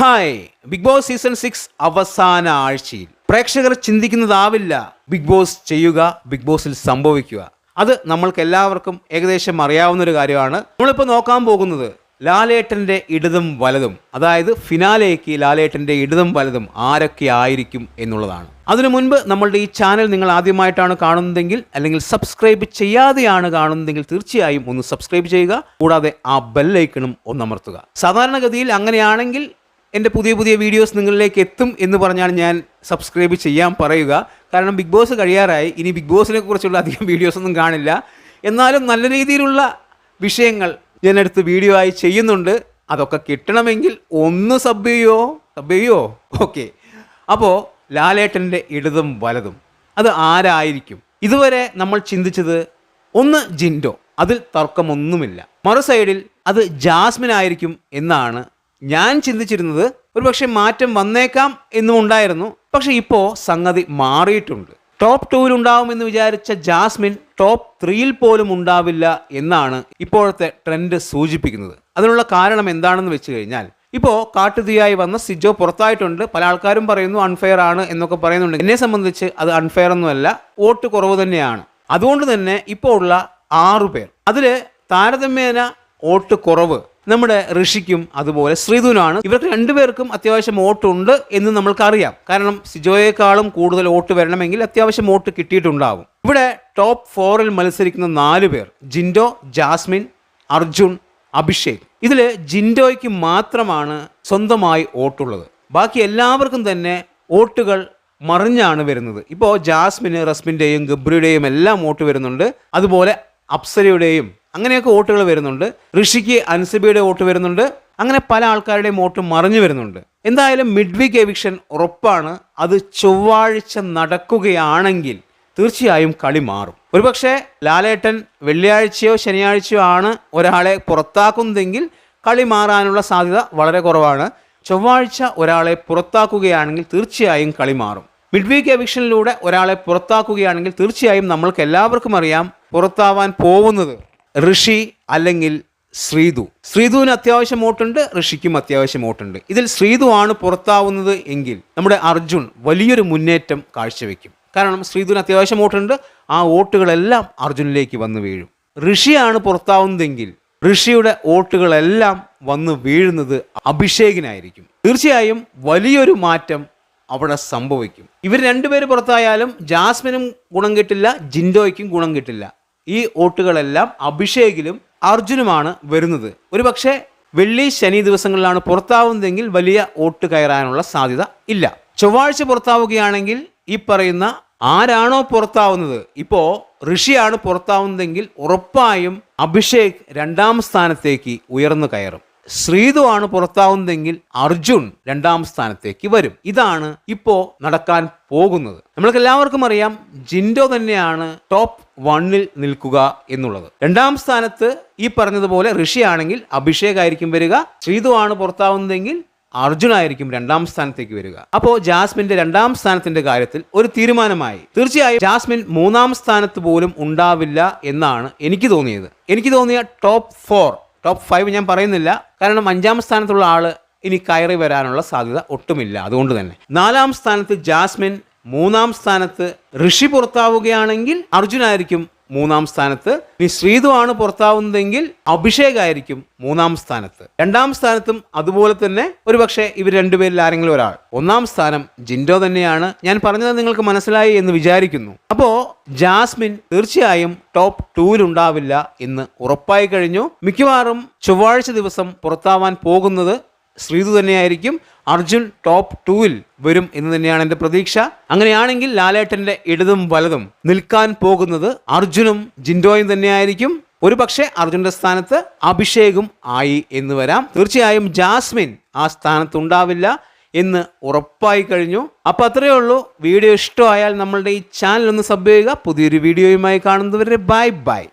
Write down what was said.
Hi. Bigg Boss season six അവസാന ആഴ്ചയിൽ. പ്രേക്ഷകർ ചിന്തിക്കുന്നതാവില്ല. ബിഗ് ബോസ് ചെയ്യുക ബിഗ് ബോസിൽ സംഭവിക്കുക. അത് നമ്മൾക്ക് എല്ലാവർക്കും ഏകദേശം അറിയാവുന്ന ഒരു കാര്യമാണ്. നമ്മളിപ്പോൾ നോക്കാൻ പോകുന്നത് ലാലേട്ടന്റെ ഇടതും വലതും. അതായത് ഫിനാലേക്ക് ലാലേട്ടന്റെ ഇടതും വലതും ആരൊക്കെ ആയിരിക്കും എന്നുള്ളതാണ്. അതിനു മുൻപ് നമ്മളുടെ ഈ ചാനൽ നിങ്ങൾ ആദ്യമായിട്ടാണ് കാണുന്നതെങ്കിൽ അല്ലെങ്കിൽ സബ്സ്ക്രൈബ് ചെയ്യാതെയാണ് കാണുന്നതെങ്കിൽ തീർച്ചയായും ഒന്ന് സബ്സ്ക്രൈബ് ചെയ്യുക. കൂടാതെ ആ ബെല്ലൈക്കണും ഒന്നമർത്തുക സാധാരണഗതിയിൽ അങ്ങനെയാണെങ്കിൽ എന്റെ പുതിയ പുതിയ വീഡിയോസ് നിങ്ങളിലേക്ക് എത്തും എന്ന് പറഞ്ഞാണ് ഞാൻ സബ്സ്ക്രൈബ് ചെയ്യാൻ പറയുക. കാരണം ബിഗ് ബോസ് കഴിയാറായി. ഇനി ബിഗ് ബോസിനെ കുറിച്ചുള്ള അധികം വീഡിയോസൊന്നും കാണില്ല. എന്നാലും നല്ല രീതിയിലുള്ള വിഷയങ്ങൾ ഞാൻ എടുത്ത് വീഡിയോ ആയി ചെയ്യുന്നുണ്ട്. അതൊക്കെ കിട്ടണമെങ്കിൽ ഒന്ന് സബ് ചെയ്യോ? സബ് ചെയ്യോ? ഓക്കെ അപ്പോൾ ലാലേട്ടന്റെ ഇടതും വലതും. അത് ആരായിരിക്കും? ഇതുവരെ നമ്മൾ ചിന്തിച്ചത് ഒന്ന് ജിൻഡോ. അതിൽ തർക്കമൊന്നുമില്ല. മറു സൈഡിൽ അത് ജാസ്മിൻ ആയിരിക്കും എന്നാണ് ഞാൻ ചിന്തിച്ചിരുന്നത് ഒരുപക്ഷെ മാറ്റം വന്നേക്കാം എന്നും ഉണ്ടായിരുന്നു. പക്ഷെ ഇപ്പോൾ സംഗതി മാറിയിട്ടുണ്ട്. ടോപ്പ് ടൂവിൽ ഉണ്ടാവുമെന്ന് വിചാരിച്ച ജാസ്മിൻ ടോപ്പ് ത്രീയിൽ പോലും ഉണ്ടാവില്ല എന്നാണ് ഇപ്പോഴത്തെ ട്രെൻഡ് സൂചിപ്പിക്കുന്നത്. അതിനുള്ള കാരണം എന്താണെന്ന് വെച്ച് കഴിഞ്ഞാൽ ഇപ്പോൾ കാട്ടുതീയായി വന്ന സിജോ പുറത്തായിട്ടുണ്ട്. പല ആൾക്കാരും പറയുന്നു അൺഫെയർ ആണ് എന്നൊക്കെ പറയുന്നുണ്ട്. എന്നെ സംബന്ധിച്ച് അത് അൺഫെയർ ഒന്നുമല്ല വോട്ട് കുറവ് തന്നെയാണ്. അതുകൊണ്ട് തന്നെ ഇപ്പോൾ ഉള്ള ആറു പേർ അതിൽ താരതമ്യേന വോട്ട് കുറവ് നമ്മുടെ ഋഷിക്കും അതുപോലെ ശ്രീധുനാണ്. ഇവർക്ക് രണ്ടുപേർക്കും അത്യാവശ്യം വോട്ടുണ്ട് എന്ന് നമ്മൾക്കറിയാം. കാരണം സിജോയേക്കാളും കൂടുതൽ വോട്ട് വരണമെങ്കിൽ അത്യാവശ്യം വോട്ട് കിട്ടിയിട്ടുണ്ടാവും. ഇവിടെ ടോപ്പ് ഫോറിൽ മത്സരിക്കുന്ന നാല് പേർ ജിൻഡോ ജാസ്മിൻ അർജുൻ അഭിഷേക്. ഇതിൽ ജിൻഡോയ്ക്ക് മാത്രമാണ് സ്വന്തമായി വോട്ടുള്ളത്. ബാക്കി എല്ലാവർക്കും തന്നെ വോട്ടുകൾ മറിഞ്ഞാണ് വരുന്നത്. ഇപ്പോൾ ജാസ്മിന് റസ്മിന്റെയും ഗബ്രിയുടെയും എല്ലാം വോട്ട് വരുന്നുണ്ട്. അതുപോലെ അപ്സരയുടെയും അങ്ങനെയൊക്കെ വോട്ടുകൾ വരുന്നുണ്ട്. ഋഷിക്ക് അൻസിബിയുടെ വോട്ട് വരുന്നുണ്ട്. അങ്ങനെ പല ആൾക്കാരുടെയും വോട്ട് മറിഞ്ഞു വരുന്നുണ്ട്. എന്തായാലും മിഡ് വീക്ക് എവിക്ഷൻ ഉറപ്പാണ്. അത് ചൊവ്വാഴ്ച നടക്കുകയാണെങ്കിൽ തീർച്ചയായും കളി മാറും. ഒരുപക്ഷെ ലാലേട്ടൻ വെള്ളിയാഴ്ചയോ ശനിയാഴ്ചയോ ആണ് ഒരാളെ പുറത്താക്കുന്നതെങ്കിൽ കളി മാറാനുള്ള സാധ്യത വളരെ കുറവാണ്. ചൊവ്വാഴ്ച ഒരാളെ പുറത്താക്കുകയാണെങ്കിൽ തീർച്ചയായും കളി മാറും. മിഡ് വീക്ക് എവിക്ഷനിലൂടെ ഒരാളെ പുറത്താക്കുകയാണെങ്കിൽ തീർച്ചയായും നമ്മൾക്ക് എല്ലാവർക്കും അറിയാം പുറത്താവാൻ പോകുന്നത് ഋഷി അല്ലെങ്കിൽ ശ്രീതു. ശ്രീതുവിന് അത്യാവശ്യം വോട്ടുണ്ട് ഋഷിക്കും അത്യാവശ്യം വോട്ടുണ്ട്. ഇതിൽ ശ്രീതു ആണ് പുറത്താവുന്നത് എങ്കിൽ നമ്മുടെ അർജുൻ വലിയൊരു മുന്നേറ്റം കാഴ്ചവെക്കും. കാരണം ശ്രീതുവിന് അത്യാവശ്യം വോട്ടുണ്ട് ആ വോട്ടുകളെല്ലാം അർജുനിലേക്ക് വന്നു വീഴും. ഋഷിയാണ് പുറത്താവുന്നതെങ്കിൽ ഋഷിയുടെ വോട്ടുകളെല്ലാം വന്ന് വീഴുന്നത് അഭിഷേകിനായിരിക്കും. തീർച്ചയായും വലിയൊരു മാറ്റം അവിടെ സംഭവിക്കും. ഇവർ രണ്ടുപേര് പുറത്തായാലും ജാസ്മിനും ഗുണം കിട്ടില്ല ജിൻഡോയ്ക്കും ഗുണം കിട്ടില്ല. ഈ വോട്ടുകളെല്ലാം അഭിഷേകിലും അർജുനുമാണ് വരുന്നത്. ഒരുപക്ഷേ വെള്ളി ശനി ദിവസങ്ങളിലാണ് പുറത്താവുന്നതെങ്കിൽ വലിയ വോട്ട് കയറാനുള്ള സാധ്യത ഇല്ല. ചൊവ്വാഴ്ച പുറത്താവുകയാണെങ്കിൽ ഈ പറയുന്ന ആരാണോ പുറത്താവുന്നത് ഇപ്പോൾ ഋഷിയാണ് പുറത്താവുന്നതെങ്കിൽ ഉറപ്പായും അഭിഷേക് രണ്ടാം സ്ഥാനത്തേക്ക് ഉയർന്നു കയറും. ശ്രീതു ആണ് പുറത്താവുന്നതെങ്കിൽ അർജുൻ രണ്ടാം സ്ഥാനത്തേക്ക് വരും. ഇതാണ് ഇപ്പോ നടക്കാൻ പോകുന്നത്. നമ്മൾക്ക് എല്ലാവർക്കും അറിയാം ജിൻഡോ തന്നെയാണ് ടോപ്പ് വണ്ണിൽ നിൽക്കുക എന്നുള്ളത്. രണ്ടാം സ്ഥാനത്ത് ഈ പറഞ്ഞതുപോലെ ഋഷിയാണെങ്കിൽ അഭിഷേക് ആയിരിക്കും വരിക ശ്രീതു ആണ് പുറത്താവുന്നതെങ്കിൽ അർജുൻ ആയിരിക്കും രണ്ടാം സ്ഥാനത്തേക്ക് വരിക. അപ്പോൾ ജാസ്മിന്റെ രണ്ടാം സ്ഥാനത്തിന്റെ കാര്യത്തിൽ ഒരു തീരുമാനമായി. തീർച്ചയായും ജാസ്മിൻ മൂന്നാം സ്ഥാനത്ത് പോലും ഉണ്ടാവില്ല എന്നാണ് എനിക്ക് തോന്നിയത്. എനിക്ക് തോന്നിയ ടോപ്പ് ഫോർ ടോപ്പ് ഫൈവ് ഞാൻ പറയുന്നില്ല. കാരണം അഞ്ചാം സ്ഥാനത്തുള്ള ആൾ ഇനി കയറി വരാനുള്ള സാധ്യത ഒട്ടുമില്ല. അതുകൊണ്ട് തന്നെ. നാലാം സ്ഥാനത്ത് ജാസ്മിൻ മൂന്നാം സ്ഥാനത്ത് ഋഷി പുറത്താവുകയാണെങ്കിൽ അർജുനായിരിക്കും മൂന്നാം സ്ഥാനത്ത്. ഇനി ശ്രീതു ആണ് പുറത്താവുന്നതെങ്കിൽ അഭിഷേകായിരിക്കും മൂന്നാം സ്ഥാനത്ത്. രണ്ടാം സ്ഥാനത്തും അതുപോലെ തന്നെ ഒരുപക്ഷെ ഇവർ രണ്ടുപേരിൽ ആരെങ്കിലും ഒരാൾ. ഒന്നാം സ്ഥാനം ജിൻഡോ തന്നെയാണ്. ഞാൻ പറഞ്ഞത് നിങ്ങൾക്ക് മനസ്സിലായി എന്ന് വിചാരിക്കുന്നു. അപ്പോ ജാസ്മിൻ തീർച്ചയായും ടോപ്പ് ടൂവിൽ ഉണ്ടാവില്ല എന്ന് ഉറപ്പായി കഴിഞ്ഞു. മിക്കവാറും ചൊവ്വാഴ്ച ദിവസം പുറത്താവാൻ പോകുന്നത് ശ്രീതു തന്നെയായിരിക്കും. അർജുൻ ടോപ്പ് ടൂവിൽ വരും എന്ന് തന്നെയാണ് എന്റെ പ്രതീക്ഷ. അങ്ങനെയാണെങ്കിൽ ലാലേട്ടന്റെ ഇടതും വലതും നിൽക്കാൻ പോകുന്നത് അർജുനും ജിൻഡോയും തന്നെയായിരിക്കും. ഒരു പക്ഷേ അർജുന്റെ സ്ഥാനത്ത് അഭിഷേകും ആയി എന്ന് വരാം. തീർച്ചയായും ജാസ്മിൻ ആ സ്ഥാനത്ത് ഉണ്ടാവില്ല എന്ന് ഉറപ്പായി കഴിഞ്ഞു. അപ്പോൾ അത്രയേ ഉള്ളൂ. വീഡിയോ ഇഷ്ടമായാൽ നമ്മളുടെ ഈ ചാനൽ ഒന്ന് സബ് ചെയ്യുക. പുതിയൊരു വീഡിയോയുമായി കാണുന്നവരെ ബൈ ബൈ.